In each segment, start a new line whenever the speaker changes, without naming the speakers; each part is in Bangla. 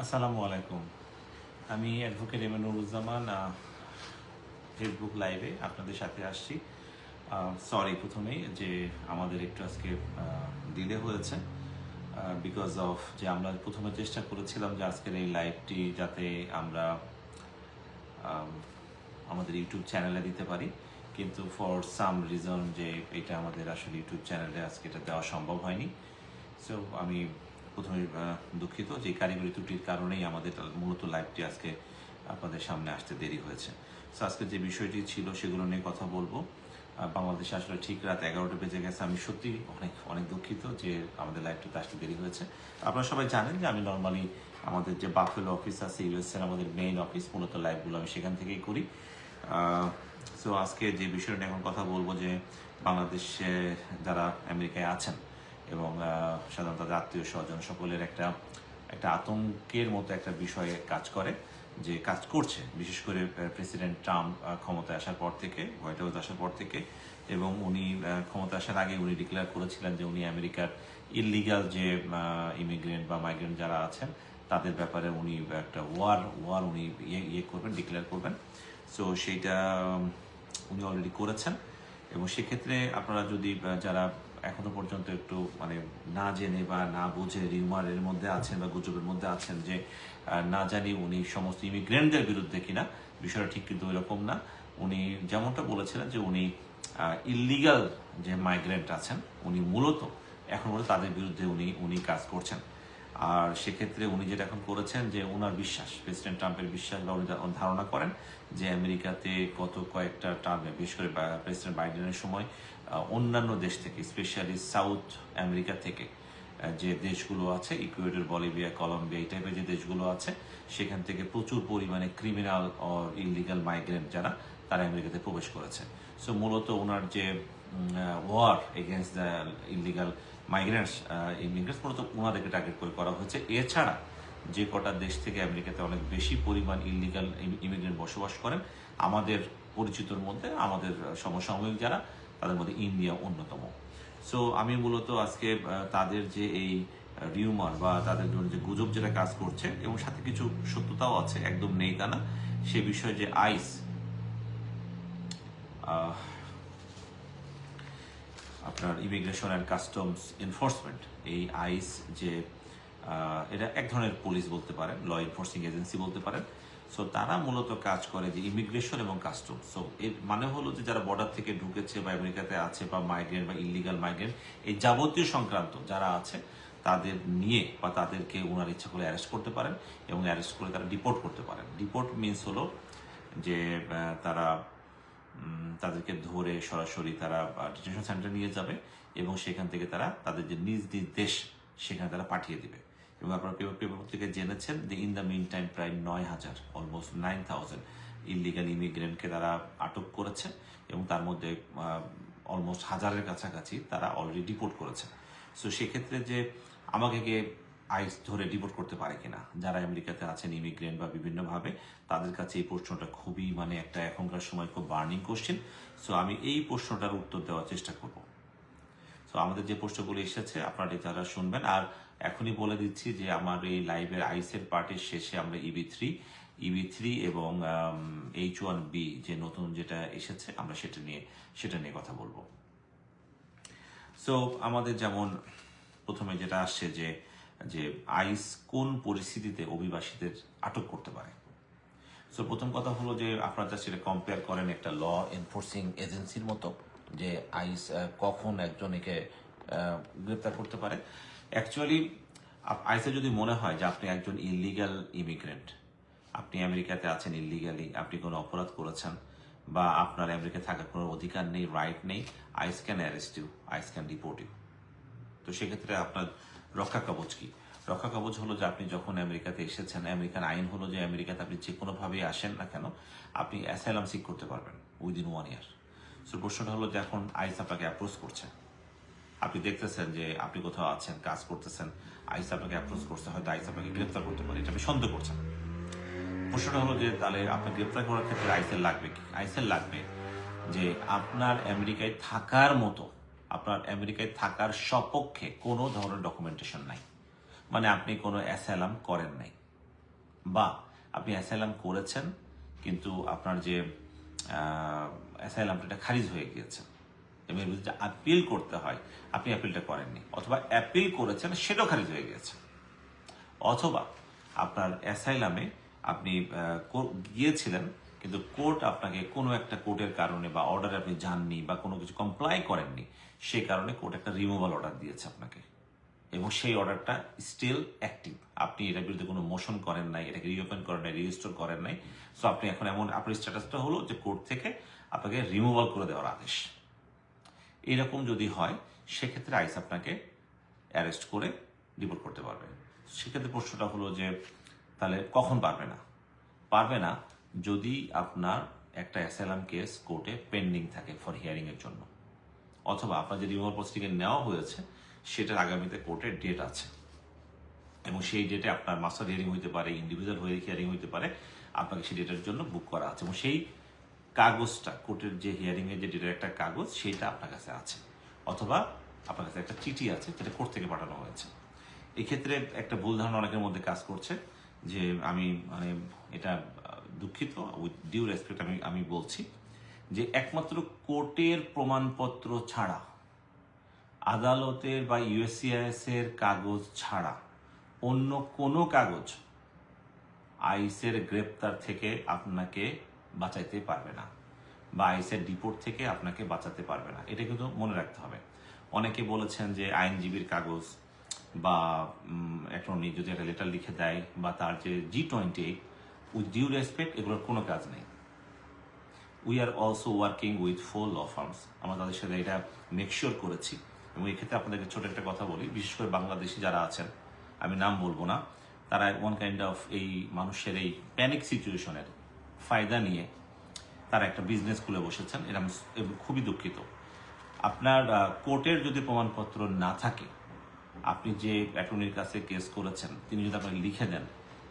আসসালামু আলাইকুম। আমি অ্যাডভোকেট এম নুরুজ্জামান আহ, ফেসবুক লাইভে আপনাদের সাথে আসছি। সরি প্রথমেই যে আমাদের একটু আজকে দিলে হয়েছে বিকজ অফ যে আমরা প্রথমে চেষ্টা করেছিলাম যে আজকের এই লাইভটি যাতে আমরা আমাদের ইউটিউব চ্যানেলে দিতে পারি কিন্তু ফর সাম রিজন যে এটা আমাদের আসলে ইউটিউব চ্যানেলে আজকে এটা দেওয়া সম্ভব হয়নি। সো আমি প্রথমে দুঃখিত যে কারিগরি ত্রুটির কারণেই আমাদের মূলত লাইভটি আজকে আপনাদের সামনে আসতে দেরি হয়েছে। সো আজকে যে বিষয়টি ছিল সেগুলো নিয়ে কথা বলব। বাংলাদেশ আসলে ঠিক রাত এগারোটা বেজে গেছে। আমি সত্যি অনেক অনেক দুঃখিত যে আমাদের লাইভটিতে আসতে দেরি হয়েছে। আপনারা সবাই জানেন যে আমি নর্মালি আমাদের যে বাফেলো অফিস আছে ইউএসএর আমাদের মেইন অফিস মূলত লাইভগুলো আমি সেখান থেকেই করি। সো আজকে যে বিষয়টা এখন কথা বলব যে বাংলাদেশে যারা আমেরিকায় আছেন এবং সাধারণত আত্মীয় স্বজন সকলের একটা একটা আতঙ্কের মতো একটা বিষয়ে কাজ করে, যে কাজ করছে। বিশেষ করে প্রেসিডেন্ট ট্রাম্প ক্ষমতায় আসার পর থেকে, হোয়াইট হাউস আসার পর থেকে এবং উনি ক্ষমতা আসার আগে উনি ডিক্লেয়ার করেছিলেন যে উনি আমেরিকার ইলিগাল যে ইমিগ্রেন্ট বা মাইগ্রেন্ট যারা আছেন, তাদের ব্যাপারে উনি একটা ওয়ার ওয়ার উনি ইয়ে ইয়ে করবেন, ডিক্লেয়ার করবেন। সো সেইটা উনি অলরেডি করেছেন। এবং সেক্ষেত্রে আপনারা যদি যারা এখনও পর্যন্ত একটু মানে না জেনে বা না বুঝে রিউমারের মধ্যে আছেন বা গুজবের মধ্যে আছেন যে না জানি উনি সমস্ত ইমিগ্রেন্টদের বিরুদ্ধে কিনা, বিষয়টা ঠিক কিন্তু এরকম না। উনি যেমনটা বলেছিলেন যে উনি ইলিগাল যে মাইগ্রেন্ট আছেন, উনি মূলত এখন মূলত তাদের বিরুদ্ধে উনি উনি কাজ করছেন। আর সেক্ষেত্রে উনি যেটা এখন করেছেন যে ওনার বিশ্বাস, প্রেসিডেন্ট ট্রাম্পের বিশ্বাস বা উনি ধারণা করেন যে আমেরিকাতে গত কয়েকটা টার্মে বিশেষ করে প্রেসিডেন্ট বাইডেনের সময় অন্যান্য দেশ থেকে স্পেশালি সাউথ আমেরিকা থেকে যে দেশগুলো আছে ইকুয়েডর বলিভিয়া কলম্বিয়া এই টাইপের যে দেশগুলো আছে, সেখান থেকে প্রচুর পরিমাণে ক্রিমিনাল অর ইলিগাল মাইগ্রেন্ট যারা, তারা আমেরিকাতে প্রবেশ করেছে। সো মূলত ওনার যে war against the illegal migrants immigrants মূলত ওনাদেরকে টার্গেট করে করা হয়েছে। এছাড়া যে কটা দেশ থেকে আমেরিকাতে অনেক বেশি পরিমাণ ইলিগাল ইমিগ্রেন্ট বসবাস করেন, আমাদের পরিচিতর মধ্যে আমাদের সমসাময়িক যারা তাদের মধ্যে ইন্ডিয়া অন্যতম। সো আমি মূলত আজকে তাদের যে এই রিউমার বা তাদের যে গুজব যেটা কাজ করছে এবং সাথে কিছু সত্যতাও আছে, একদম নেই তা না, সে বিষয়ে যে আইস আপনার ইমিগ্রেশন অ্যান্ড কাস্টমস এনফোর্সমেন্ট এই আইস যে এটা এক ধরনের পুলিশ বলতে পারেন ল এনফোর্সিং এজেন্সি বলতে পারেন সো তারা মূলত কাজ করে যে ইমিগ্রেশন এবং কাস্টম সো এর মানে হলো যে যারা বর্ডার থেকে ঢুকেছে বা আমেরিকাতে আছে বা মাইগ্রেন্ট বা ইলিগাল মাইগ্রেন্ট এই যাবতীয় সংক্রান্ত যারা আছে, তাদের নিয়ে বা তাদেরকে ওনার ইচ্ছা করে অ্যারেস্ট করতে পারেন এবং অ্যারেস্ট করে তারা ডিপোর্ট করতে পারেন। ডিপোর্ট মিনস হলো যে তারা তাদেরকে ধরে সরাসরি তারা ডিটেনশন সেন্টারে নিয়ে যাবে এবং সেখান থেকে তারা তাদের যে নিজ নিজ দেশ সেখানে তারা পাঠিয়ে দিবে। এবং আপনারা পেপার পেপার থেকে জেনেছেন যে ইন দ্য মিন টাইম প্রায় নয় হাজার অলমোস্ট নাইন থাউজেন্ড ইলিগাল ইমিগ্রেন্টকে তারা আটক করেছে এবং তার মধ্যে অলমোস্ট হাজারের কাছাকাছি তারা অলরেডি ডিপোর্ট করেছে। সো সেক্ষেত্রে যে আমাকে গিয়ে আইস ধরে ডিপোর্ট করতে পারে কিনা, যারা আমেরিকাতে আছেন ইমিগ্রেন্ট বা বিভিন্নভাবে, তাদের কাছে এই প্রশ্নটা খুবই মানে একটা এখনকার সময় খুব বার্নিং কোশ্চেন সো আমি এই প্রশ্নটার উত্তর দেওয়ার চেষ্টা করব। তো আমাদের যে প্রশ্নগুলো এসেছে আপনারা যারা শুনবেন। আর এখনই বলে দিচ্ছি যে, আমার এই লাইভের আইসের পার্টের শেষে আমরা ইবি থ্রি ইবি থ্রি এবং এইচ ওয়ান বি যে নতুন যেটা এসেছে, আমরা সেটা নিয়ে সেটা নিয়ে কথা বলব। সো আমাদের যেমন প্রথমে যেটা আসছে যে যে আইস কোন পরিস্থিতিতে অভিবাসীদের আটক করতে পারে? সো প্রথম কথা হলো যে, আপনারা যা সেটা কম্পেয়ার করেন একটা ল এনফোর্সিং এজেন্সির মতো। যে আইস কখন একজন একে গ্রেপ্তার করতে পারে। অ্যাকচুয়ালি আইসে যদি মনে হয় যে আপনি একজন ইলিগাল ইমিগ্রেন্ট আপনি আমেরিকাতে আছেন ইলিগালি আপনি কোনো অপরাধ করেছেন বা আপনার আমেরিকায় থাকার কোনো অধিকার নেই রাইট নেই ICE can arrest you ICE can deport you তো সেক্ষেত্রে আপনার রক্ষা কবচ কি? রক্ষা কবচ হলো যে আপনি যখন আমেরিকাতে এসেছেন আমেরিকান আইন হলো যে আমেরিকাতে আপনি যে কোনোভাবেই আসেন না কেন, আপনি অ্যাসাইলাম সিক করতে পারবেন উইদিন ওয়ান ইয়ার সো প্রশ্নটা হলো যে এখন আইস আপনাকে অ্যাপ্রোচ করছে। আপনি দেখতেছেন যে আপনি কোথাও আছেন, কাজ করতেছেন, আইস আপনাকে অ্যাপ্রোচ করছে, হয়তো আইস আপনাকে গ্রেপ্তার করতে পারে, এটা আপনি সন্দেহ করছেন। প্রশ্নটা হলো যে তাহলে আপনার গ্রেপ্তার করার ক্ষেত্রে আইসেল লাগবে কি? আইসেল লাগবে যে আপনার আমেরিকায় থাকার মতো, আপনার আমেরিকায় থাকার সপক্ষে কোনো ধরনের ডকুমেন্টেশন নাই। মানে আপনি কোনো অ্যাসাইলাম করেন নাই। বা আপনি অ্যাসাইলাম করেছেন, কিন্তু আপনার যে অ্যাসাইলামটা খারিজ হয়ে গিয়েছে। এবং এর আপিল করতে হয়। আপনি অ্যাপিলটা করেননি। অথবা অ্যাপিল করেছেন, সেটাও খারিজ হয়ে গিয়েছে। অথবা আপনার অ্যাসাইলামে আপনি গিয়েছিলেন, কিন্তু কোর্ট আপনাকে কোনো একটা কোর্টের কারণে বা অর্ডারে আপনি যাননি বা কোনো কিছু কমপ্লাই করেননি সেই কারণে কোর্ট একটা রিমুভাল অর্ডার দিয়েছে আপনাকে। এবং সেই অর্ডারটা স্টিল অ্যাক্টিভ আপনি এটার বিরুদ্ধে কোনো মোশন করেন নাই, এটাকে রিওপেন করেন নাই রেজিস্টার করেন নাই। সো আপনি এখন এমন, আপনার স্ট্যাটাসটা হলো যে কোর্ট থেকে আপনাকে রিমুভাল করে দেওয়ার আদেশ। এরকম যদি হয়, সেক্ষেত্রে আইস আপনাকে অ্যারেস্ট করে ডিপোর্ট করতে পারবে। সেক্ষেত্রে প্রশ্নটা হলো যে, তাহলে কখন পারবে না? পারবে না যদি আপনার একটা অ্যাসাইলাম কেস কোর্টে পেন্ডিং থাকে ফর হিয়ারিং এর জন্য। অথবা আপনার যে রিমুভাল প্রসিডিংয়ে নেওয়া হয়েছে, সেটার আগামীতে কোর্টের ডেট আছে। এবং সেই ডেটে আপনার মাস্টার হিয়ারিং হইতে পারে ইন্ডিভিজুয়াল হয়ে হিয়ারিং হইতে পারে, আপনাকে সেই ডেটের জন্য বুক করা আছে। এবং সেই কাগজটা, কোর্টের যে হিয়ারিং এর যে ডেটের একটা কাগজ, সেটা আপনার কাছে আছে। অথবা আপনার কাছে একটা চিঠি আছে, যেটা কোর্ট থেকে পাঠানো হয়েছে। এক্ষেত্রে একটা ভুল ধারণা অনেকের মধ্যে কাজ করছে, যে আমি মানে এটা দুঃখিত উইথ ডিউ রেসপেক্ট আমি আমি বলছি যে একমাত্র কোর্টের প্রমাণপত্র ছাড়া, আদালতের বা ইউএসসিআইএস এর কাগজ ছাড়া অন্য কোনো কাগজ আইসের গ্রেপ্তার থেকে আপনাকে বাঁচাইতে পারবে না বা আইসের ডিপোর্ট থেকে আপনাকে বাঁচাতে পারবে না। এটা কিন্তু মনে রাখতে হবে। অনেকে বলেছেন যে আইনজীবীর কাগজ বা অ্যাটর্নি যদি একটা লেটার লিখে দেয় বা তার যে G twenty with due respect এগুলোর কোনো কাজ নেই। We are also working with four law firms আমরা তাদের সাথে এটা মেকশিওর করেছি। এবং এক্ষেত্রে আপনাদেরকে ছোট একটা কথা বলি, বিশেষ করে বাংলাদেশি যারা আছেন, আমি নাম বলব না, তারা ওয়ান কাইন্ড অফ এই মানুষের এই প্যানিক সিচুয়েশনের ফায়দা নিয়ে তারা একটা বিজনেস খুলে বসেছেন। এটা আমি খুবই দুঃখিত। আপনার কোর্টের যদি প্রমাণপত্র না থাকে, আপনি যে অ্যাটর্নির কাছে কেস করেছেন, তিনি যদি আপনাকে লিখে দেন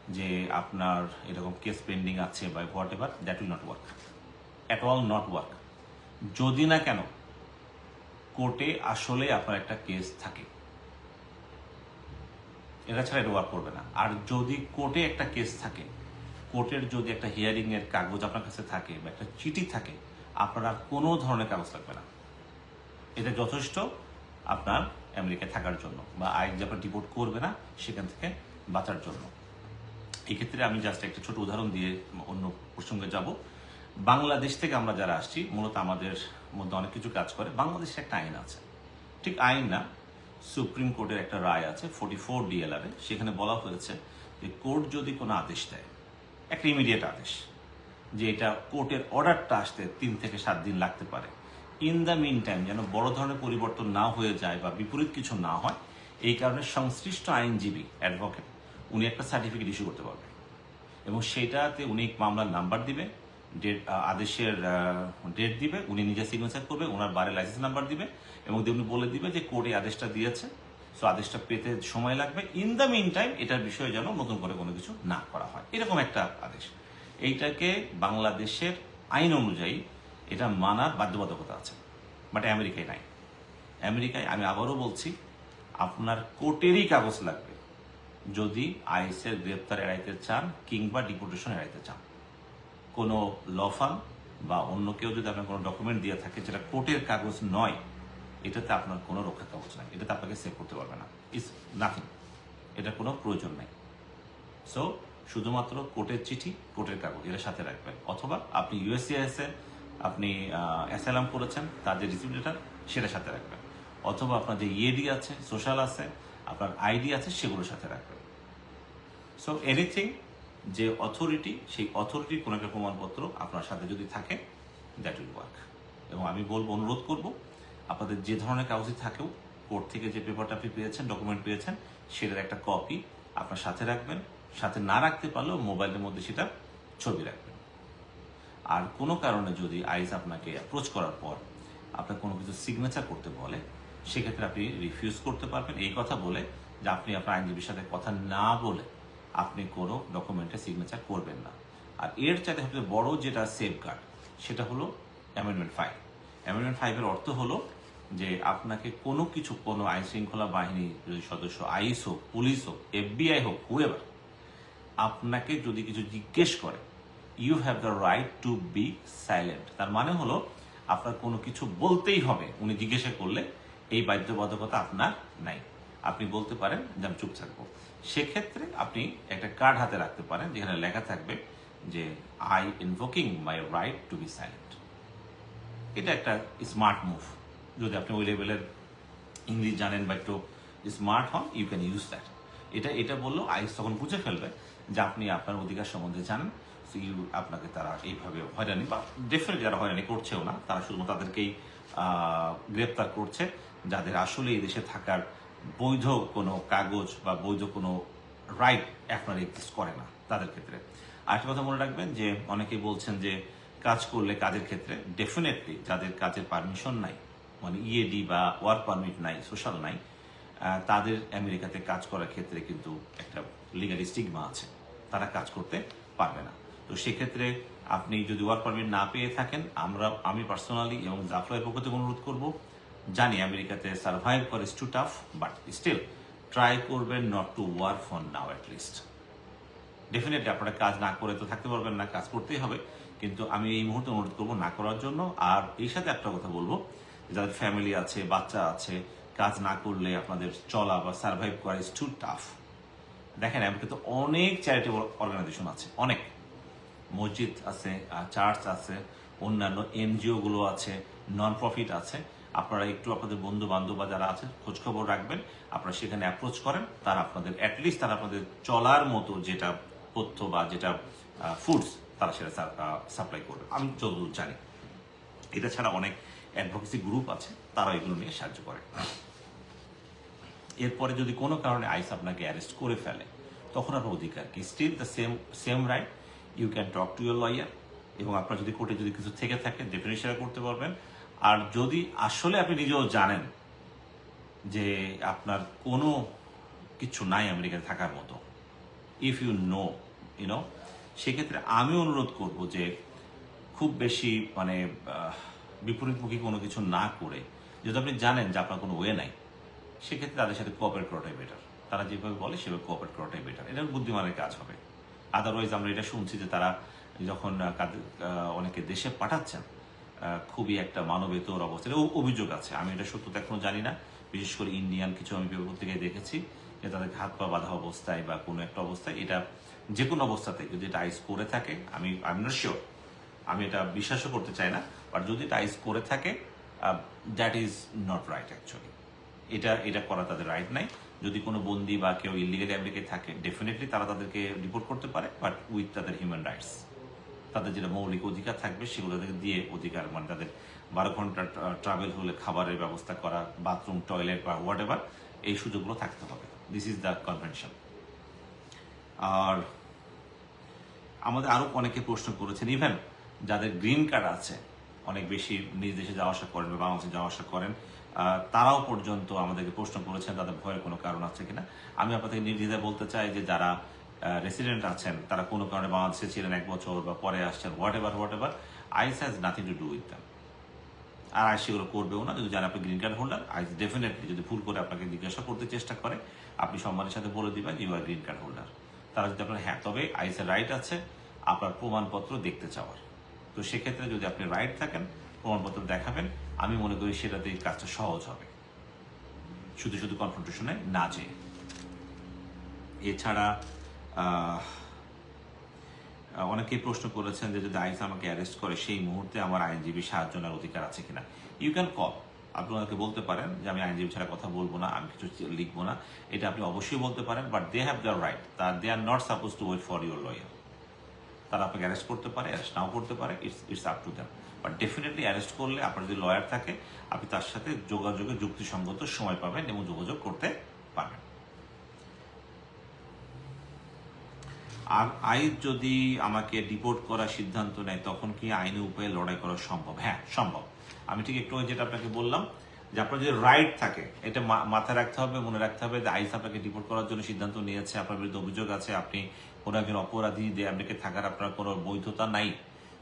যে আপনার এরকম কেস পেন্ডিং আছে বা whatever that will not work at all not work যদি না কেন কোর্টে আসলে আপনার একটা কেস থাকে। এটা ছাড়া এটা ওয়ার্ক করবে না। আর যদি কোর্টে একটা কেস থাকে কোর্টের যদি একটা হিয়ারিং এর কাগজ আপনার কাছে থাকে বা একটা চিঠি থাকে, আপনার আর কোনো ধরনের কাগজ লাগবে না। এটা যথেষ্ট আপনার আমেরিকায় থাকার জন্য বা আইন যে আপনার ডিপোর্ট করবে না, সেখান থেকে বাঁচার জন্য। এক্ষেত্রে আমি জাস্ট একটা ছোট উদাহরণ দিয়ে অন্য প্রসঙ্গে যাব। বাংলাদেশ থেকে আমরা যারা আসছি, মূলত আমাদের মধ্যে অনেক কিছু কাজ করে, বাংলাদেশে একটা আইন আছে। ঠিক আইন না, সুপ্রিম কোর্টের একটা রায় আছে ফোর্টি ফোর ডিএলআর সেখানে বলা হয়েছে যে কোর্ট যদি কোনো আদেশ দেয় একটা ইমিডিয়েট আদেশ, যে এটা কোর্টের অর্ডারটা আসতে তিন থেকে সাত দিন লাগতে পারে। ইন দ্য মিন টাইম যেন বড় ধরনের পরিবর্তন না হয়ে যায় বা বিপরীত কিছু না হয়, এই কারণে সংশ্লিষ্ট আইনজীবী অ্যাডভোকেট উনি একটা সার্টিফিকেট ইস্যু করতে পারবে এবং সেটাতে উনি মামলার নাম্বার দিবে ডেট আদেশের ডেট দিবে, উনি নিজে সিগনেচার করবে, ওনার বারে লাইসেন্স নাম্বার দিবে, এবং উনি বলে দিবে যে কোর্টে আদেশটা দিয়েছে। সো আদেশটা পেতে সময় লাগবে। ইন দ্য মিন টাইম এটার বিষয়ে যেন নতুন করে কোনো কিছু না করা হয়। এরকম একটা আদেশ। এইটাকে বাংলাদেশের আইন অনুযায়ী এটা মানার বাধ্যবাধকতা আছে। বাট আমেরিকায় নাই। আমেরিকায় আমি আবারও বলছি, আপনার কোর্টেরই কাগজ লাগবে। যদি আইএসের গ্রেপ্তার এড়াইতে চান কিংবা ডিপোর্টেশন এড়াইতে চান। কোনো ল ফার্ম বা অন্য কেউ যদি আপনার কোনো ডকুমেন্ট দিয়ে থাকে, যেটা কোর্টের কাগজ নয় এটাতে আপনার কোনো রক্ষা কাগজ নাই। এটাতে আপনাকে সেভ করতে পারবে না। ইস নাথিং এটা কোনো প্রয়োজন নাই। সো শুধুমাত্র কোর্টের চিঠি, কোর্টের কাগজ এটা সাথে রাখবেন। অথবা আপনি ইউএসসিআইএস এ আপনি অ্যাসাইলাম করেছেন, তার যে রিসিপ্ট লেটার সেটা সাথে রাখবেন। অথবা আপনার যে ইএডি আছে সোশ্যাল আছে, আপনার আইডি আছে, সেগুলোর সাথে রাখবেন। সো এনিথিং যে অথরিটি সেই অথরিটির কোনো একটা প্রমাণপত্র আপনার সাথে যদি থাকে দ্যাট উইল ওয়ার্ক এবং আমি বলব, অনুরোধ করব আপনাদের যে ধরনের কাগজই থাকেও, কোর্ট থেকে যে পেপারটা আপনি পেয়েছেন ডকুমেন্ট পেয়েছেন, সেটার একটা কপি আপনার সাথে রাখবেন। সাথে না রাখতে পারলেও মোবাইলের মধ্যে সেটা ছবি রাখবেন। আর কোনো কারণে যদি আইস আপনাকে অ্যাপ্রোচ করার পর আপনার কোনো কিছু সিগনেচার করতে বলে, সেক্ষেত্রে আপনি রিফিউজ করতে পারবেন। এই কথা বলে যে আপনি আপনার আইনজীবীর সাথে কথা না বলে আপনি কোনো ডকুমেন্টে সিগনেচার করবেন না। আর এর চাইতে সবচেয়ে বড় যেটা সেফ গার্ড সেটা হলো অ্যামেন্ডমেন্ট ফাইভ অ্যামেন্ডমেন্ট ফাইভের অর্থ হলো যে আপনাকে কোনো কিছু, কোনো আইন শৃঙ্খলা বাহিনী যদি সদস্য আইস হোক, পুলিশ হোক এফবিআই হোক হুয়েভার আপনাকে যদি কিছু জিজ্ঞেস করে you have the right to be silent তার মানে হলো আপনার কোনো কিছু বলতেই হবে। উনি জিজ্ঞাসা করলে এই বাধ্যবাধকতা আপনার নাই। আপনি বলতে পারেন যে আমি চুপ থাকব। সেক্ষেত্রে আপনি একটা কার্ড হাতে রাখতে পারেন যেখানে লেখা থাকবে যে I invoking my right to be silent এটা একটা স্মার্ট মুভ যদি আপনি ওই লেভেলের ইংলিশ জানেন বা একটু স্মার্ট হন ইউ ক্যান ইউজ দ্যাট এটা এটা বলল আইস তখন বুঝে ফেলবে যে আপনি আপনার অধিকার সম্বন্ধে জানেন, So you- আপনাকে তারা এইভাবে হয়রানি বা ডেফিনেটলি যারা হয়রানি করছেও না। তারা শুধুমাত্র তাদেরকেই গ্রেপ্তার করছে। যাদের আসলে এই দেশে থাকার বৈধ কোনো কাগজ বা বৈধ কোনো রাইট আপনার এক্সিস্ট করে না তাদের ক্ষেত্রে। আরেকটা কথা মনে রাখবেন যে, অনেকেই বলছেন যে কাজ করলে কাজের ক্ষেত্রে ডেফিনেটলি যাদের কাজের পারমিশন নাই মানে ইএডি বা ওয়ার্ক পারমিট নাই সোশ্যাল নাই তাদের আমেরিকাতে কাজ করার ক্ষেত্রে কিন্তু একটা লিগালি স্টিগমা আছে। তারা কাজ করতে পারবে না। তো সেক্ষেত্রে আপনি যদি ওয়ার্ক পারমিট না পেয়ে থাকেন, আমরা, আমি পার্সোনালি এবং জাফরের পক্ষ থেকে অনুরোধ করব, জানি আমেরিকাতে সার্ভাইভ করে too tough but still try করবেন not to work for now at least definitely আপনারা কাজ না করে তো থাকতে পারবেন না, কাজ করতেই হবে। কিন্তু আমি এই মুহূর্তে অনুরোধ করব না করার জন্য। আর এই সাথে একটা কথা বলব, যাদের ফ্যামিলি আছে, বাচ্চা আছে, কাজ না করলে আপনাদের চলা বা সার্ভাইভ করা ইজ টু টাফ দেখেন আমেরিকাতে অনেক চ্যারিটেবল অর্গানাইজেশন আছে, অনেক। মসজিদ আছে চার্চ আছে, অন্যান্য এনজিও গুলো আছে নন প্রফিট আছে। আপনারা একটু আপনাদের বন্ধু বান্ধব বা যারা আছে, খোঁজখবর রাখবেন, আপনারা সেখানে অ্যাপ্রোচ করেন, তারা আপনাদের অ্যাটলিস্ট তারা আপনাদের চলার মতো যেটা তথ্য বা যেটা ফুডস তারা সেটা সাপ্লাই করবে। আমি যতদূর জানি। এটা ছাড়া অনেক অ্যাডভোকেসি গ্রুপ আছে তারা এগুলো নিয়ে সাহায্য করে। এরপরে যদি কোনো কারণে আইস আপনাকে অ্যারেস্ট করে ফেলে তখন আপনার অধিকার কি? Still the same same right you can talk to your lawyer এবং আপনার যদি কোর্টে যদি কিছু থেকে থাকে ডেফিনেশন করতে পারবেন। আর যদি আসলে আপনি নিজেও জানেন যে আপনার কোনো কিছু নাই আমেরিকায় থাকার মতো ইফ ইউ নো ইউনো সেক্ষেত্রে আমি অনুরোধ করব যে খুব বেশি মানে বিপরীতমুখী কোনো কিছু না করে যদি আপনি জানেন যে আপনার কোনো ওয়ে নাই, সেক্ষেত্রে তাদের সাথে কোঅপারেট করাটাই বেটার তারা যেভাবে বলে সেভাবে কোঅপারেট করাটাই বেটার এটা বুদ্ধিমানের কাজ হবে। আদারওয়াইজ আমরা এটা শুনছি যে তারা যখন অনেকে দেশে পাঠাচ্ছেন খুবই একটা মানবেতর অবস্থা এটা অ- অভিযোগ আছে। আমি এটা সত্যতা এখনও জানি না। বিশেষ করে ইন্ডিয়ান কিছু আমি পত্রিকায় দেখেছি যে তাদের হাত পা বাঁধা অবস্থায় বা কোনো একটা অবস্থায় এটা যে কোনো অবস্থাতে যদি এটা আইস করে থাকে, আমি আই নট শিওর আমি এটা বিশ্বাসও করতে চাই না বাট যদি এটা আইস করে থাকে that is not right actually এটা এটা করা তাদের রাইট নাই। যদি কোনো বন্দি বা কেউ ইলিগালি আমেরিকায় থাকে ডেফিনেটলি তারা তাদেরকে রিপোর্ট করতে পারে বাট উইথ তাদের হিউম্যান রাইটস তাদের যেটা মৌলিক অধিকার থাকবে, সেগুলো তাদেরকে দিয়ে অধিকার মানে তাদের বারো ঘণ্টা ট্রাভেল হলে খাবারের ব্যবস্থা করা বাথরুম টয়লেট বা হোয়াট এভার এই সুযোগগুলো থাকতে হবে। দিস ইজ দ্য কনভেনশন আর আমাদের আরও অনেকে প্রশ্ন করেছেন ইভেন যাদের গ্রিন কার্ড আছে, অনেক বেশি নিজ দেশে যাওয়া আসা করেন বা বাংলাদেশে যাওয়া আসা করেন তারাও পর্যন্ত আমাদেরকে প্রশ্ন করেছেন তাদের ভয়ের কোনো কারণ আছে কিনা। আমি আপনাদের নির্দ্বিধায় বলতে চাই যে যারা রেসিডেন্ট আছেন, তারা কোনো কারণে বাংলাদেশে ছিলেন এক বছর বা পরে আসছেন whatever whatever ICE has nothing to do with them R ICE সেগুলো করবেও না, যদি জানেন আপনি green card holder ICE definitely যদি ভুল করে আপনাকে জিজ্ঞাসা করতে চেষ্টা করে, আপনি সম্মানের সাথে বলে দিবেন you are green card holder তারা যদি আপনার হ্যাঁ তবে আইসের রাইট আছে, আপনার প্রমাণপত্র দেখতে চাওয়ার। তো সেক্ষেত্রে যদি আপনি রাইট থাকেন, প্রমাণপত্র দেখাবেন, আমি মনে করি সেটাতে কাজটা সহজ হবে। শুধু শুধু কনফ্রন্টেশনে না যেয়ে। এছাড়া অনেকেই প্রশ্ন করেছেন যে যদি আইস আমাকে অ্যারেস্ট করে, সেই মুহূর্তে আমার আইনজীবী সাহায্য নেওয়ার অধিকার আছে কিনা। ইউ ক্যান কল আপনি ওনাকে বলতে পারেন যে আমি আইনজীবী ছাড়া কথা বলব না, আমি কিছু লিখব না। এটা আপনি অবশ্যই বলতে পারেন but they have the right তা they are not suppose to wait for your lawyer তারা আপনাকে অ্যারেস্ট করতে পারে অ্যারেস্ট নাও করতে পারে it's it's up to them but definitely arrest করলে আপনার যদি লয়ার থাকে, আপনি তার সাথে যোগাযোগে যুক্তিসঙ্গত সময় পাবেন এবং যোগাযোগ করতে পারবেন। আর আইন যদি আমাকে ডিপোর্ট করার সিদ্ধান্ত নেয়, তখন কি আইনি উপায়ে লড়াই করা সম্ভব? হ্যাঁ সম্ভব। আমি ঠিক একটু যেটা আপনাকে বললাম, যে আপনার যদি রাইট থাকে, এটা মাথায় রাখতে হবে, মনে রাখতে হবে যে আইস আপনাকে ডিপোর্ট করার জন্য সিদ্ধান্ত নিয়েছে, আপনার বিরুদ্ধে অভিযোগ আছে, আপনি কোনো একজন অপরাধী যে আপনাকে থাকার আপনার কোনো বৈধতা নাই,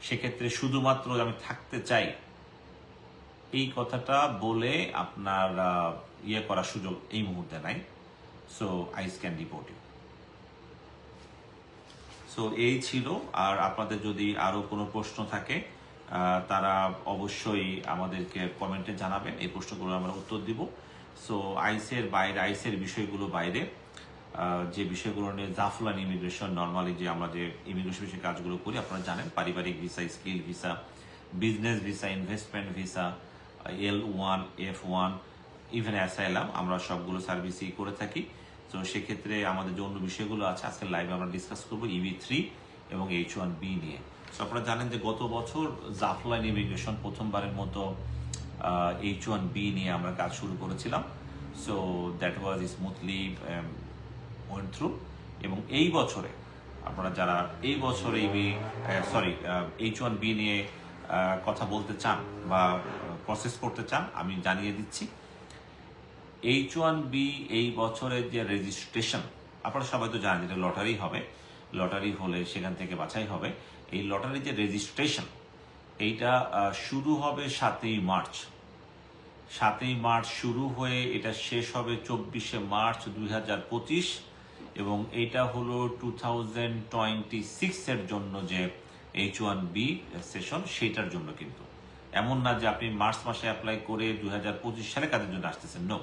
সেক্ষেত্রে শুধুমাত্র আমি থাকতে চাই, এই কথাটা বলে আপনার ইয়ে করার সুযোগ এই মুহূর্তে নাই। So ICE can deport you so এই ছিল। আর আপনাদের যদি আরও কোনো প্রশ্ন থাকে তারা অবশ্যই আমাদেরকে কমেন্টে জানাবেন। এই প্রশ্নগুলো আমরা উত্তর দিব। সো আইসের বাইরে আইসের বিষয়গুলো বাইরে যে বিষয়গুলো নিয়ে জাফলান ইমিগ্রেশন নর্মালি যে আমরা যে ইমিগ্রেশন বিষয়ে কাজগুলো করি, আপনারা জানেন, পারিবারিক visa, skill visa business visa investment visa L one F one even asylum আমরা সবগুলো সার্ভিসই করে থাকি। তো সেক্ষেত্রে আমাদের যে অন্য বিষয়গুলো আছে আজকে লাইভে আমরা ডিসকাস করব ইভি থ্রি এবং এইচ ওয়ান বি নিয়ে। তো আপনারা জানেন যে গত বছর জাফলাইন ইমিগ্রেশন প্রথমবারের মতো এইচ ওয়ান বি নিয়ে আমরা কাজ শুরু করেছিলাম। So that was smoothly went through এবং এই বছরে, আপনারা যারা এই বছর এই সরি এইচ ওয়ান বি নিয়ে কথা বলতে চান বা প্রসেস করতে চান, আমি জানিয়ে দিচ্ছি। এইচ ওয়ান বি এই বছরের যে রেজিস্ট্রেশন আপনারা সবাই তো জানেন এটা লটারি হবে। লটারি হলে সেখান থেকে বাছাই হবে। এই লটারি যে রেজিস্ট্রেশন এইটা শুরু হবে সাতই মার্চ। সাতই মার্চ শুরু হয়ে এটা শেষ হবে চব্বিশে মার্চ দুই হাজার পঁচিশ এবং এটা হলো টু থাউজেন্ড টোয়েন্টি সিক্সের জন্য যে এইচ ওয়ান বি সেশন সেটার জন্য কিন্তু। এমন না যে আপনি মার্চ মাসে অ্যাপ্লাই করে দুই হাজার পঁচিশ সালে কাজের জন্য আসতেছেন নো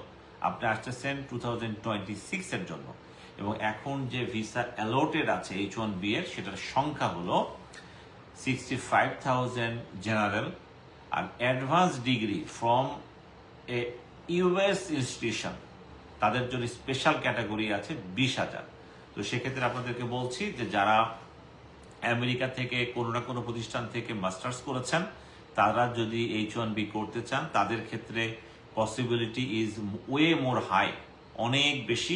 আপনি আসতেছেন টু সিক্সের জন্য। এবং এখন যে ভিসা অ্যালোটেড আছে এইচ ওয়ান বি এর, সেটার সংখ্যা হলো sixty five thousand general R advance degree from a US institution তাদের জন্য স্পেশাল ক্যাটাগরি আছে বিশ হাজার। তো সেক্ষেত্রে আপনাদেরকে বলছি যে যারা আমেরিকা থেকে কোনো না কোনো প্রতিষ্ঠান থেকে মাস্টার্স করেছেন, তারা যদি এইচ ওয়ান বি করতে চান, তাদের ক্ষেত্রে possibility is way more high অনেক বেশি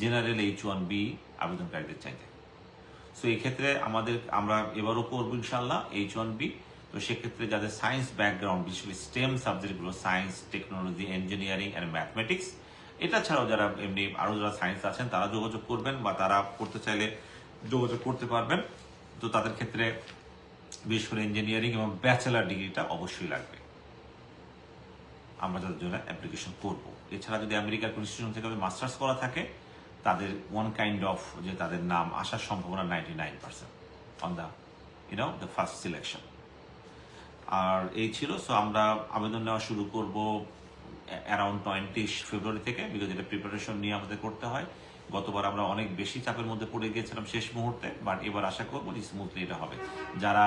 জেনারেল এইচ ওয়ান বি আবেদনকারীদের চাইতে। সো এই ক্ষেত্রে আমাদের, আমরা এবারও করব ইনশাল্লাহ এইচ ওয়ান বি তো সেক্ষেত্রে যাদের সায়েন্স ব্যাকগ্রাউন্ড বিশেষ স্টেম সাবজেক্টগুলো science technology engineering and mathematics এটা ছাড়াও যারা এমনি আরও যারা সায়েন্স আছেন, তারা যোগাযোগ করবেন বা তারা করতে চাইলে যোগাযোগ করতে পারবেন। তো তাদের ক্ষেত্রে বিশেষ করে ইঞ্জিনিয়ারিং এবং ব্যাচেলার ডিগ্রিটা অবশ্যই লাগবে। আমরা তাদের জন্য অ্যাপ্লিকেশন করব। এছাড়া যদি আমেরিকার কোনো ইনস্টিটিউশন থেকে মাস্টার্স করা থাকে, তাদের ওয়ান কাইন্ড অফ যে তাদের নাম আসার সম্ভাবনা ninety nine percent on the you know the first selection আর এই ছিল সো আমরা আবেদন নেওয়া শুরু করব অ্যারাউন্ড টোয়েন্টি ফেব্রুয়ারি থেকে বিকজ এটা প্রিপারেশন নিয়ে আমাদের করতে হয়। গতবার আমরা অনেক বেশি চাপের মধ্যে পড়ে গিয়েছিলাম শেষ মুহূর্তে বাট এবার আশা করব যে স্মুথলি এটা হবে। যারা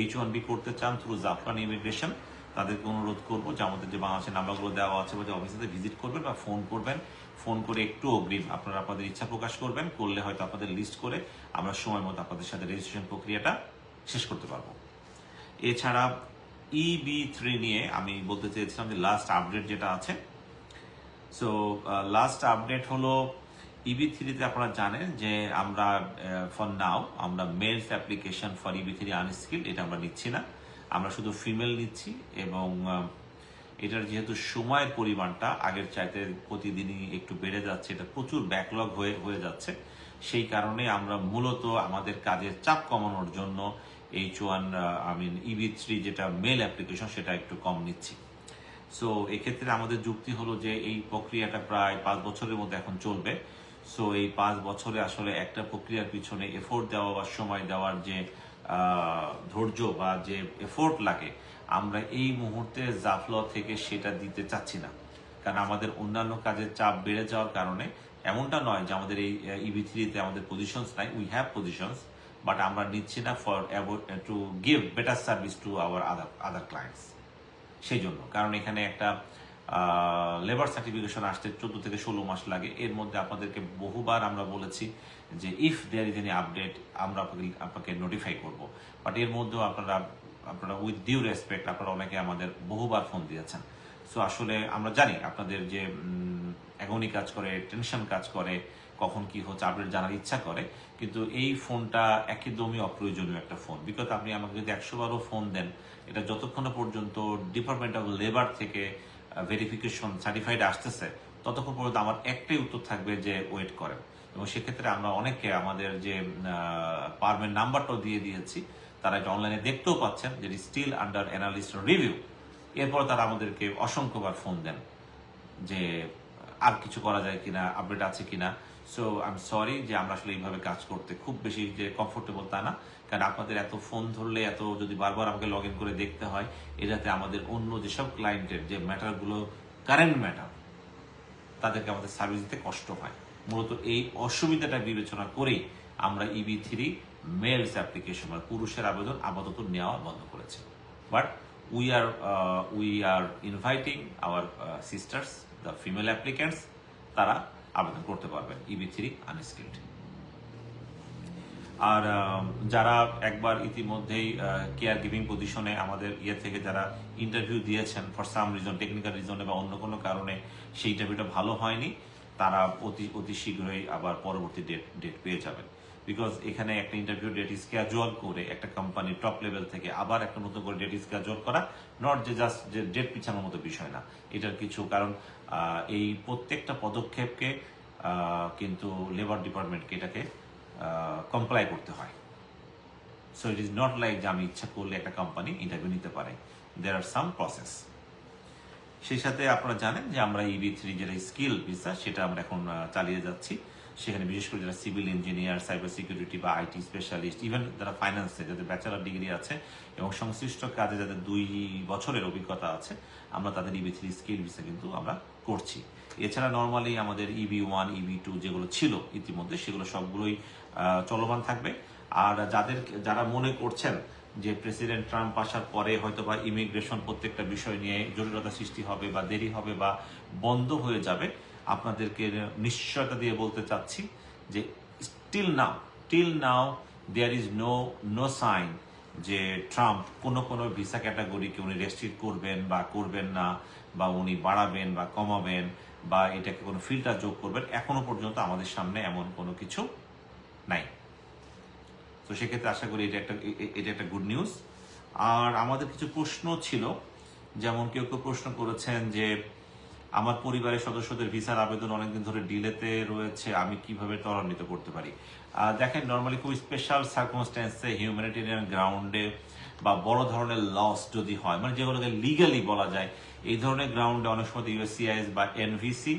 এইচ ওয়ান বি করতে চান থ্রু জাফরান ইমিগ্রেশন তাদেরকে অনুরোধ করব যে আমাদের যে বাংলাদেশের নাম্বারগুলো দেওয়া আছে বা যে অফিসে ভিজিট করবেন বা ফোন করবেন। ফোন করে একটু অগ্রিম আপনারা আপনাদের ইচ্ছা প্রকাশ করবেন, করলে হয়তো আপনাদের লিস্ট করে আমরা সময় মতো আপনাদের সাথে রেজিস্ট্রেশন প্রক্রিয়াটা শেষ করতে পারব। এছাড়া ইবি থ্রি নিয়ে আমি বলতে চেয়েছিলাম যে লাস্ট আপডেট যেটা আছে। সো লাস্ট আপডেট হলো ইবি থ্রিতে আপনারা জানেন যে আমরা ফর নাও আমরা males application for EB three unskill এটা আমরা নিচ্ছি না। আমরা শুধু ফিমেল নিচ্ছি এবং এটার যেহেতু সময়ের পরিমাণটা আগের চাইতে প্রতিদিনই একটু বেড়ে যাচ্ছে, এটা প্রচুর ব্যাকলগ হয়ে হয়ে যাচ্ছে, সেই কারণে আমরা মূলত আমাদের কাজের চাপ কমানোর জন্য H one I mean EB three যেটা মেল অ্যাপ্লিকেশন সেটা একটু কম নিচ্ছি। সো এক্ষেত্রে আমাদের যুক্তি হলো যে এই প্রক্রিয়াটা প্রায় পাঁচ বছরের মধ্যে এখন চলবে। সো এই পাঁচ বছরে আসলে একটা প্রক্রিয়ার পিছনে এফোর্ট দেওয়া বা সময় দেওয়ার যে ধৈর্য বা যে এফোর্ট লাগে, আমরা এই মুহূর্তে জাফল থেকে সেটা দিতে চাচ্ছি না। কারণ আমাদের অন্যান্য কাজের চাপ বেড়ে যাওয়ার কারণে এমনটা নয় যে আমাদের এই ইভি থ্রিতে আমাদের পজিশনস নাই উই হ্যাভ পজিশনস বাট আমরা নিচ্ছি না for to give better service to our other other clients সেই জন্য। কারণ এখানে একটা লেবার সার্টিফিকেশন আসতে চোদ্দ থেকে ষোলো মাস লাগে। এর মধ্যে আপনাদেরকে বহুবার আমরা বলেছি যে if there is any update আমরা আপনাকে আপনাকে নোটিফাই করব। বাট এর মধ্যেও আপনারা আপনারা উইথ ডিউ রেসপেক্ট আপনারা অনেকে আমাদের বহুবার ফোন দিয়েছেন। সো আসলে আমরা জানি আপনাদের যে এগনি কাজ করে টেনশন কাজ করে, কখন কি হচ্ছে আপডেট জানার ইচ্ছা করে। কিন্তু এই ফোনটা একদমই অপ্রয়োজনীয় একটা ফোন। বিকজ আপনি আমাকে যদি একশো বারও ফোন দেন, এটা যতক্ষণ পর্যন্ত ডিপার্টমেন্ট অফ লেবার থেকে ভেরিফিকেশন সার্টিফাইড আসতেছে, ততক্ষণ পর্যন্ত আমার একটাই উত্তর থাকবে যে ওয়েট করেন। এবং সেক্ষেত্রে আমরা অনেকে আমাদের যে পারমেন্ট নাম্বারটাও দিয়ে দিয়েছি। তারা এটা অনলাইনে দেখতেও পাচ্ছেন যে স্টিল আন্ডার অ্যানালিস্ট রিভিউ এরপর তারা আমাদেরকে অসংখ্যবার ফোন দেন যে, আর কিছু করা যায় কিনা আপডেট আছে কিনা। সো আই এম সরি যে আমরা আসলে এইভাবে কাজ করতে খুব বেশি যে কমফোর্টেবল তা না। কারণ আপনাদের এত ফোন ধরলে, এত যদি বারবার আমাকে লগ করে দেখতে হয় এটাতে আমাদের অন্য যেসব ক্লায়েন্টের যে ম্যাটারগুলো কারেন্ট ম্যাটার তাদেরকে আমাদের সার্ভিস দিতে কষ্ট হয়। মূলত এই অসুবিধাটা বিবেচনা করেই আমরা ইবি থ্রি মেলস অ্যাপ্লিকেশন মানে পুরুষের আবেদন আপাতত নেওয়া বন্ধ করেছি। But we are we are inviting our sisters the female applicants তারা আবেদন করতে পারবেন ইবি থ্রি আনস্কিল্ড আর যারা একবার ইতিমধ্যেই কেয়ার গিভিং পজিশনে আমাদের ইয়ে থেকে যারা ইন্টারভিউ দিয়েছেন ফর সাম রিজন টেকনিক্যাল রিজনে বা অন্য কোনো কারণে সেই ইন্টারভিউটা ভালো হয়নি, তারা অতি অতি শীঘ্রই আবার পরবর্তী ডেট ডেট পেয়ে যাবেন। বিকজ এখানে একটা ইন্টারভিউ ডেট স্ক্যাজুয়াল করে একটা কোম্পানির টপ লেভেল থেকে আবার একটা নতুন করে ডেট স্ক্যাজুয়াল করা নট যে জাস্ট যে ডেট পিছানোর মতো বিষয় না। এটার কিছু কারণ এই প্রত্যেকটা পদক্ষেপকে কিন্তু লেবার ডিপার্টমেন্টকে এটাকে কমপ্লাই করতে হয়। So it is not like যে আমি ইচ্ছা করলে একটা কোম্পানি ইন্টারভিউ নিতে পারে। দের আর সাম প্রসেস সেই সাথে আপনারা জানেন যে আমরা ইবি থ্রি যেটা স্কিল ভিসা সেটা আমরা এখন চালিয়ে যাচ্ছি। সেখানে বিশেষ করে যারা সিভিল ইঞ্জিনিয়ার সাইবার সিকিউরিটি বা আইটি স্পেশালিস্ট ইভেন যারা ফাইন্যান্সে যাদের ব্যাচেলার ডিগ্রি আছে এবং সংশ্লিষ্ট কাজে যাদের দুই বছরের অভিজ্ঞতা আছে, আমরা তাদের ইবি থ্রি স্কিল ভিসা কিন্তু আমরা করছি। এছাড়া নর্মালি আমাদের ইবি ওয়ান ইবি টু যেগুলো ছিল ইতিমধ্যে, সেগুলো সবগুলোই চলমান থাকবে। আর যাদের, যারা মনে করছেন যে প্রেসিডেন্ট ট্রাম্প আসার পরে হয়তো বা ইমিগ্রেশন প্রত্যেকটা বিষয় নিয়ে জটিলতা সৃষ্টি হবে বা দেরি হবে বা বন্ধ হয়ে যাবে, আপনাদেরকে নিশ্চয়তা দিয়ে বলতে চাচ্ছি যে still now till now there is no no sign যে ট্রাম্প কোনো কোনো ভিসা ক্যাটাগরিকে উনি রেস্ট্রিক্ট করবেন বা করবেন না বা উনি বাড়াবেন বা কমাবেন বা এটাকে কোনো ফিল্টার যোগ করবেন। এখনও পর্যন্ত আমাদের সামনে এমন কোনো কিছু নাই। তো সেক্ষেত্রে আশা করি এটা একটা এটা একটা গুড নিউজ আর আমাদের কিছু প্রশ্ন ছিল, যেমন কেউ কেউ প্রশ্ন করেছেন যে, আমার পরিবারের সদস্যদের ভিসার আবেদন অনেকদিন ধরে ডিলেতে রয়েছে, আমি কীভাবে ত্বরান্বিত করতে পারি? দেখেন নর্মালি খুব স্পেশাল সার্কমস্ট্যান্সে হিউম্যানিটেরিয়ান গ্রাউন্ডে বা বড় ধরনের লস যদি হয় মানে যেগুলোকে লিগালি বলা যায়, এই ধরনের গ্রাউন্ডে অনেক সময় ইউএসসিআইএস বা এনভিসি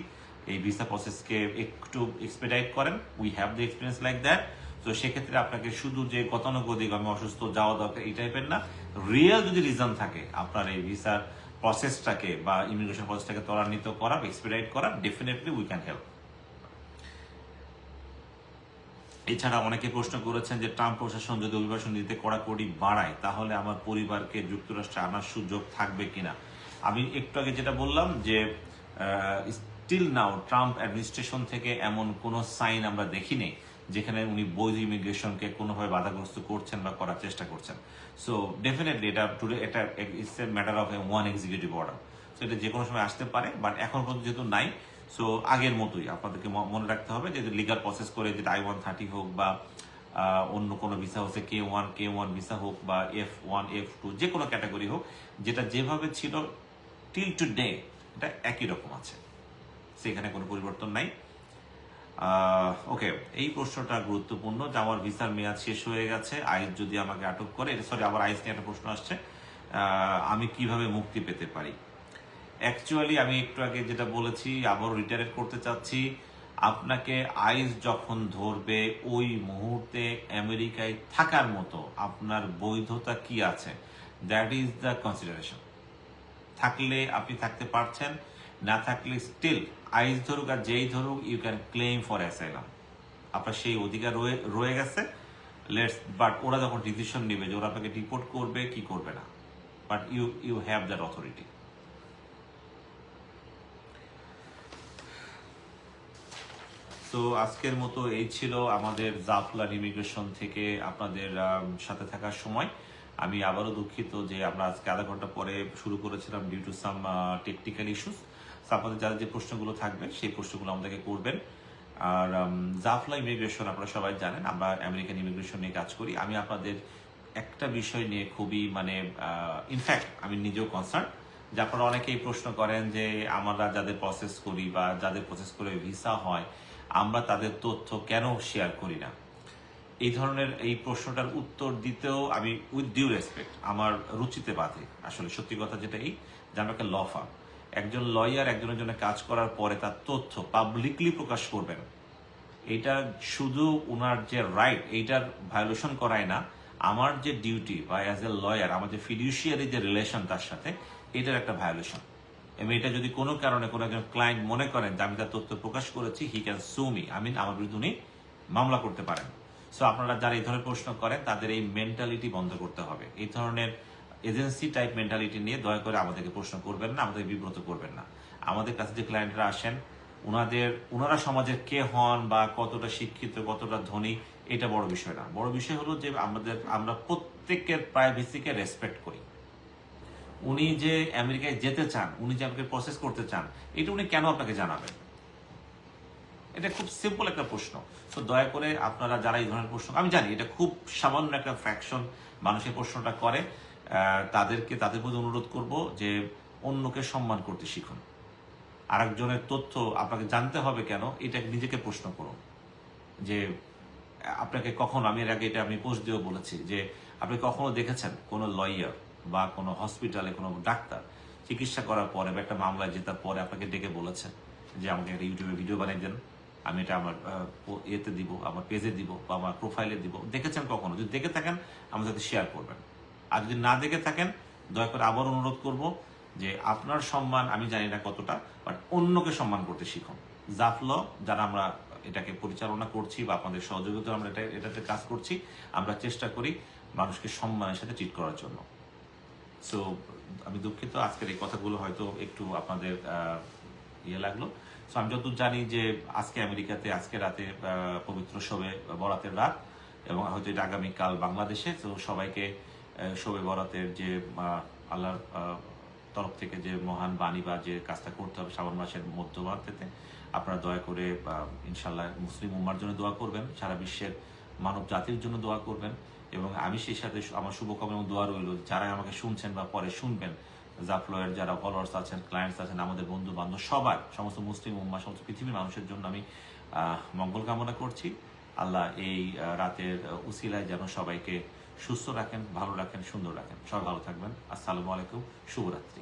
এই ভিসা প্রসেসকে একটু এক্সপেডাইট করেন। We have the experience like that তো সেক্ষেত্রে আপনাকে শুধু যে গতানুগতিক আমি অসুস্থ, যাওয়া দরকার, এই টাইপের না। রিয়েল যদি রিজন থাকে, আপনার এই ভিসার প্রসেসটাকে বা ইমিগ্রেশন প্রসেসটাকে ত্বরান্বিত করা এক্সপেডাইট করা ডেফিনেটলি উই ক্যান হেল্প এছাড়া অনেকে প্রশ্ন করেছেন যে ট্রাম্প প্রশাসন যদি অভিবাসন দিতে কড়াকড়ি বাড়ায়, তাহলে আমার পরিবারকে যুক্তরাষ্ট্রে আনার সুযোগ থাকবে কিনা? আমি একটু আগে যেটা বললাম যে স্টিল নাও ট্রাম্প অ্যাডমিনিস্ট্রেশন থেকে এমন কোনো সাইন আমরা দেখিনি, যেখানে উনি বৈধ ইমিগ্রেশনকে কোনোভাবে বাধাগ্রস্ত করছেন বা করার চেষ্টা করছেন। সো ডেফিনেটলি এটা টুডে এটা it's a matter of a one executive order so এটা যে কোনো সময় আসতে পারে বাট এখন পর্যন্ত যেহেতু নাই সো আগের মতোই আপনাদেরকে মনে রাখতে হবে যে লিগাল প্রসেস করে যেটা আই ওয়ান থার্টি হোক বা অন্য কোনো ভিসা হচ্ছে K one K one visa হোক বা এফ ওয়ান এফ টু যে কোনো ক্যাটাগরি হোক, যেটা যেভাবে ছিল টিল টু ডে এটা একই রকম আছে। সেখানে কোনো পরিবর্তন নাই। ওকে এই প্রশ্নটা গুরুত্বপূর্ণ। যে আমার ভিসার মেয়াদ শেষ হয়ে গেছে আইস যদি আমাকে আটক করে সরি আবার আইস নিয়ে একটা প্রশ্ন আসছে আমি কীভাবে মুক্তি পেতে পারি? অ্যাকচুয়ালি আমি একটু আগে যেটা বলেছি আবার রিটারেট করতে চাচ্ছি, আপনাকে আইস যখন ধরবে, ওই মুহূর্তে আমেরিকায় থাকার মতো আপনার বৈধতা কি আছে? দ্যাট ইজ দ্য কনসিডারেশন থাকলে আপনি থাকতে পারছেন না থাকলে স্টিল আইস ধরুক আর যেই ধরুক you can claim for asylum আপনার সেই অধিকার রয়ে রয়ে গেছে। লেটস বাট ওরা যখন ডিসিশন নেবে যে ওরা আপনাকে রিপোর্ট করবে, কি করবে না। But you you have that authority তো আজকের মতো এই ছিল আমাদের জাফলার ইমিগ্রেশন থেকে আপনাদের সাথে থাকার সময়। আমি আবারও দুঃখিত যে আমরা আজকে আধা ঘণ্টা পরে শুরু করেছিলাম due to some technical issues আপনাদের যাদের যে প্রশ্নগুলো থাকবে, সেই প্রশ্নগুলো আমাদেরকে করবেন। আর জাফলা ইমিগ্রেশন আপনারা সবাই জানেন, আমরা আমেরিকান ইমিগ্রেশন নিয়ে কাজ করি। আমি আপনাদের একটা বিষয় নিয়ে খুবই মানে ইনফ্যাক্ট আমি নিজেও কনসার্ন যে আপনারা অনেকেই প্রশ্ন করেন যে আমরা যাদের প্রসেস করি বা যাদের প্রসেস করে ভিসা হয়, আমরা তাদের তথ্য কেন শেয়ার করি না? এই ধরনের এই প্রশ্নটার উত্তর দিতেও আমি উইথ ডিউ রেসপেক্ট আমার রুচিতে বাধে। আসলে সত্যি কথা যেটা এই, যে আমরা একটা ল ফার্ম একজন লয়ার একজনের জন্য কাজ করার পরে তার তথ্য পাবলিকলি প্রকাশ করবেন। এটা শুধু ওনার যে রাইট এইটার ভায়োলেশন করায় না, আমার যে ডিউটি বা অ্যাজ এ লয়ার আমার যে ফিডিউশিয়ারি যে রিলেশন তার সাথে, এটার একটা ভায়োলেশন এবং এটা যদি কোনো কারণে কোনো একজন ক্লায়েন্ট মনে করেন যে আমি তার তথ্য প্রকাশ করেছি হি ক্যান সু মি আমি আমার বিরুদ্ধে উনি মামলা করতে পারেন। সো আপনারা যারা এই ধরনের প্রশ্ন করেন, তাদের এই মেন্টালিটি বন্ধ করতে হবে। এই ধরনের এজেন্সি টাইপ মেন্টালিটি নিয়ে দয়া করে আমাদেরকে প্রশ্ন করবেন না আমাদের বিব্রত করবেন না। আমাদের কাছে যে ক্লায়েন্টরা আসেন ওনাদের ওনারা সমাজের কে হন বা কতটা শিক্ষিত, কতটা ধনী, এটা বড় বিষয় না। বড় বিষয় হলো যে আমাদের, আমরা প্রত্যেকের প্রাইভেসিকে রেসপেক্ট করি। উনি যে আমেরিকায় যেতে চান, উনি যে আমাকে প্রসেস করতে চান, এটা উনি কেন আপনাকে জানাবেন? এটা খুব সিম্পল একটা প্রশ্ন। তো দয়া করে আপনারা যারা এই ধরনের প্রশ্ন, আমি জানি এটা খুব সামান্য একটা ফ্র্যাকশন মানুষের প্রশ্নটা করে তাদেরকে, তাদের প্রতি অনুরোধ করব যে অন্যকে সম্মান করতে শিখুন। আরেকজনের তথ্য আপনাকে জানতে হবে কেন, এটা নিজেকে প্রশ্ন করুন। যে, আপনাকে কখন, আমি এর আগে এটা আমি পোস্ট দিয়েও বলেছি যে, আপনি কখনো দেখেছেন কোনো লয়ার বা কোনো হসপিটালে কোনো ডাক্তার চিকিৎসা করার পরে বা একটা মামলায় জেতার পরে আপনাকে ডেকে বলেছেন যে, আমাকে একটা ইউটিউবে ভিডিও বানিয়ে দেন। আমি এটা আমার ইয়েতে দিব, আমার পেজে দিব বা আমার প্রোফাইলে দিব। দেখেছেন কখনো? যদি দেখে থাকেন, আমাদের সাথে শেয়ার করবেন। আর যদি না দেখে থাকেন, দয়া করে আবার অনুরোধ করব যে আপনার সম্মান আমি জানি না কতটা বাট অন্যকে সম্মান করতে শিখুন। জাফল যারা আমরা এটাকে পরিচালনা করছি বা আপনাদের সহযোগিতা আমরা এটা, এটাতে কাজ করছি, আমরা চেষ্টা করি মানুষকে সম্মানের সাথে ট্রিট করার জন্য। সো আমি দুঃখিত, আজকের এই কথাগুলো হয়তো একটু আপনাদের ইয়ে লাগল। সো আমি যতদূর জানি যে আজকে আমেরিকাতে, আজকে রাতে পবিত্র শবে, বরাতের রাত, এবং হয়তো এটা আগামীকাল বাংলাদেশে, তো সবাইকে শবে বরাতের যে আল্লাহর তরফ থেকে যে মহান বাণী বা যে কাজটা করতে হবে শ্রাবণ মাসের মধ্যভাগতে আপনারা দয়া করে ইনশাল্লাহ মুসলিম উম্মার জন্য দোয়া করবেন, সারা বিশ্বের মানব জাতির জন্য দোয়া করবেন এবং আমি সেই সাথে আমার শুভকামনা এবং দোয়া রইল যারা আমাকে শুনছেন বা পরে শুনবেন জাফলয়ের যারা ফলোয়ার্স আছেন ক্লায়েন্টস আছেন, আমাদের বন্ধু বান্ধব সবার সমস্ত মুসলিম উম্মা, সমস্ত পৃথিবীর মানুষের জন্য আমি মঙ্গল কামনা করছি। আল্লাহ এই রাতের উসিলায় যেন সবাইকে সুস্থ রাখেন ভালো রাখেন সুন্দর রাখেন। সব ভালো থাকবেন। আসসালামু আলাইকুম। শুভরাত্রি।